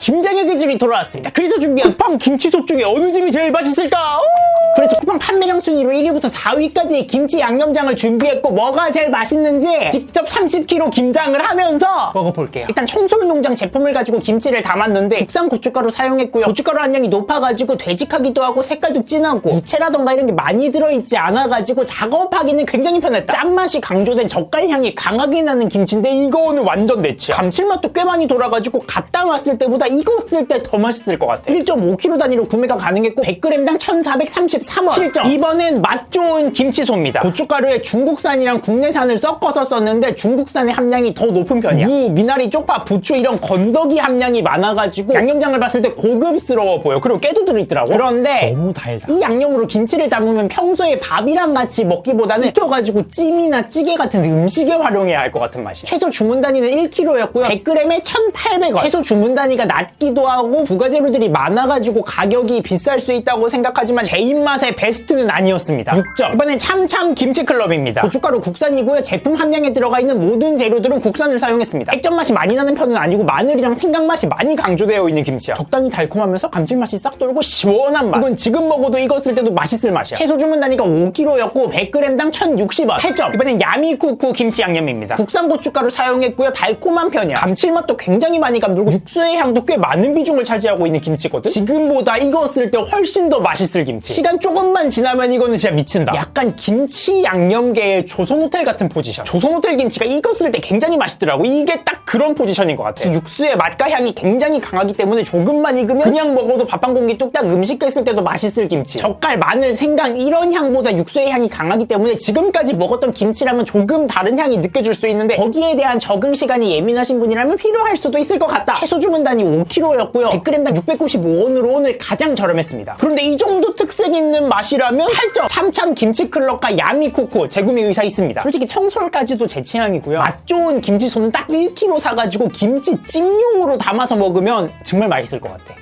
김장의 계절이 돌아왔습니다. 그래서 준비한 쿠팡 김치솥 중에 어느 집이 제일 맛있을까? 오! 그래서 쿠팡 판매량 순위로 1위부터 4위까지 김치 양념장을 준비했고 뭐가 제일 맛있는지 직접 30kg 김장을 하면서 먹어볼게요. 일단 청솔 농장 제품을 가지고 김치를 담았는데 국산 고춧가루 사용했고요. 고춧가루 함량이 높아가지고 되직하기도 하고 색깔도 진하고 무채라던가 이런 게 많이 들어있지 않아가지고 작업하기는 굉장히 편했다. 짠맛이 강조된 젓갈향이 강하게 나는 김치인데 이거는 완전 내 취향. 감칠맛도 꽤 많이 돌아가지고 갖다 놨을 때보다 익었을 때 더 맛있을 것 같아. 1.5kg 단위로 구매가 가능했고 100g당 1,433원. 실점. 이번엔 맛 좋은 김치소입니다. 고춧가루에 중국산이랑 국내산을 섞어서 썼는데 중국산의 함량이 더 높은 편이야. 무, 미나리, 쪽파, 부추 이런 건더기 함량이 많아가지고 양념장을 봤을 때 고급스러워 보여. 그리고 깨도 들어있더라고. 그런데 너무 달다. 이 양념으로 김치를 담으면 평소에 밥이랑 같이 먹기보다는 익혀가지고 찜이나 찌개 같은 음식에 활용해야 할 것 같은 맛이야. 최소 주문 단위는 1kg였고요. 100g에 1,800원. 최소 주문 단위가 낮기도 하고 부가재료들이 많아가지고 가격이 비쌀 수 있다고 생각하지만 제 입맛 의 베스트는 아니었습니다. 6점. 이번엔 참참 김치클럽입니다. 고춧가루 국산이고요. 제품 함량에 들어가 있는 모든 재료들은 국산을 사용했습니다. 액젓 맛이 많이 나는 편은 아니고 마늘이랑 생강 맛이 많이 강조되어 있는 김치야. 적당히 달콤하면서 감칠맛이 싹 돌고 시원한 맛. 이건 지금 먹어도 익었을 때도 맛있을 맛이야. 최소 주문 단위가 5kg였고 100g당 1,060원. 8점. 이번엔 야미쿠쿠 김치 양념입니다. 국산 고춧가루 사용했고요. 달콤한 편이야. 감칠맛도 굉장히 많이 감돌고 육수의 향도 꽤 많은 비중을 차지하고 있는 김치거든. 지금보다 익었을 때 훨씬 더 맛있을 김치. 시간 조금만 지나면 이거는 진짜 미친다. 약간 김치 양념계의 조선호텔 같은 포지션. 조선호텔 김치가 익었을 때 굉장히 맛있더라고. 이게 딱 그런 포지션인 것 같아. 육수의 맛과 향이 굉장히 강하기 때문에 조금만 익으면 그냥 먹어도 밥 한 공기 뚝딱 음식 했을 때도 맛있을 김치. 젓갈, 마늘, 생강 이런 향보다 육수의 향이 강하기 때문에 지금까지 먹었던 김치랑은 조금 다른 향이 느껴질 수 있는데 거기에 대한 적응 시간이 예민하신 분이라면 필요할 수도 있을 것 같다. 최소 주문 단위 5kg였고요. 100g당 695원으로 오늘 가장 저렴했습니다. 그런데 이 정도 특색 있는 맛이라면 8점. 참참 김치클럽과 야미쿠쿠 재구매 의사 있습니다. 솔직히 청솔까지도 제 취향이고요. 맛 좋은 김치소는 딱 1kg 사가지고 김치 찜용으로 담아서 먹으면 정말 맛있을 것 같아.